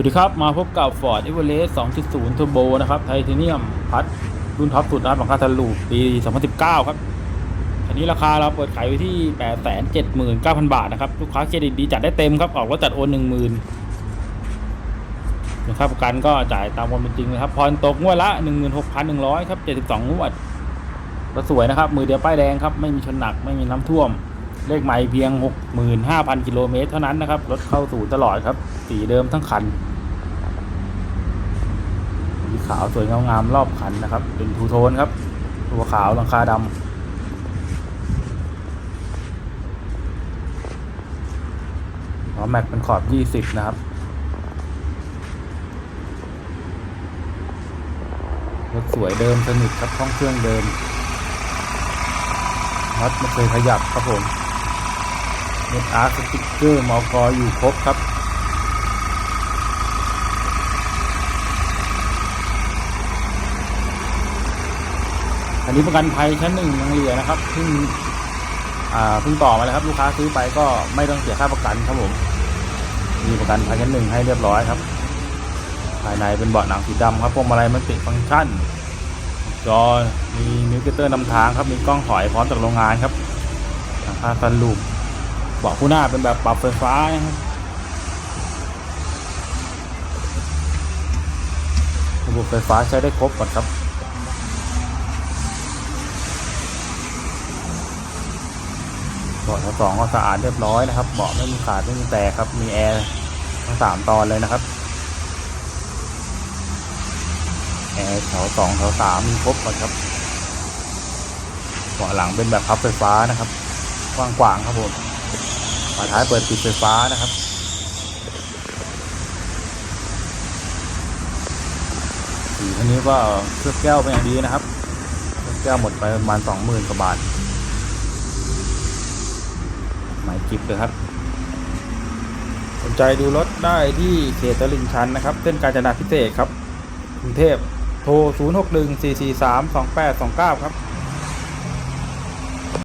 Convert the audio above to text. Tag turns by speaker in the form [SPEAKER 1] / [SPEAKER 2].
[SPEAKER 1] วัสดีครับ มาพบกับ Ford e v e r e s t 2.0 Turbo นะครับ ไทเทเนียมพัดรุ่นท็อปสุดนะครับหลังคาทะลุปี 2019 ครับอันนี้ราคาเราเปิดขายไว้ที่ 879,000 บาทนะครับ ลูกค้าเครดิตดีจัดได้เต็มครับ ออกรถจัดโอน 10,000นะครับประกันก็จ่ายตามความเป็นจริงนะครับผ่อนตกงวดละ 16,100 ครับ 72 งวดรถสวยนะครับ มือเดียวป้ายแดงครับ ไม่มีชนหนัก ไม่มีน้ำท่วม เลขใหม่เพียง 65,000 กิโลเมตรเท่านั้นนะครับ รถเข้าสู่ตลอดครับ สีเดิมทั้งคัน ขาวสวยงามๆรอบคันนะครับ เป็นทูโทนครับ ตัวขาวหลังคาดำล้อแม็กเป็นขอบ 20 นะครับ รถสวยเดิมสนิทครับห้องเครื่องเดิมน็อตไม่เคยขยับครับผมเน็ตอาร์สติ๊กเกอร์มอกออยู่ครบครับ อันนี้ประกันภัยชั้นหนึ่งยังเหลือนะครับเพิ่งอ่าเพิ่งต่อมาเลยครับ ลูกค้าซื้อไปก็ไม่ต้องเสียค่าประกันครับผม มีประกันภัยชั้นหนึ่งให้เรียบร้อยครับ ภายในเป็นเบาะหนังสีดำครับพวงมาลัยมันติฟังก์ชันจอมีมิวเตอร์นำทางครับ มีกล้องถอยพร้อมจากโรงงานครับหลังคาซันลูปเบาะคู่หน้าเป็นแบบปรับไฟฟ้านะครับระบบไฟฟ้าใช้ได้ครบหมดครับ บาะทั้งสองก็สะอาดเรียบร้อยนะครับเบาะไม่มีขาดไม่มีแตกครับ มีแอร์ทั้งสามตอนเลยนะครับแอร์แถวสองแถวสามมีครบหมดครับเบาะหลังเป็นแบบพับไฟฟ้านะครับกว้างๆครับผมฝาท้ายเปิดปิดไฟฟ้านะครับสีคันนี้ก็เคลือบแก้วเป็นอย่างดีนะครับเคลือบแก้วหมดไปประมาณสองหมื่นกว่าบาท จิบเลยครับ สนใจดูรถได้ที่เขตตลิ่งชันนะครับ เส้นกาญจนาพิเศษครับกรุงเทพโทร 0 6 1 4 4 3 2 8 2 9 ครับ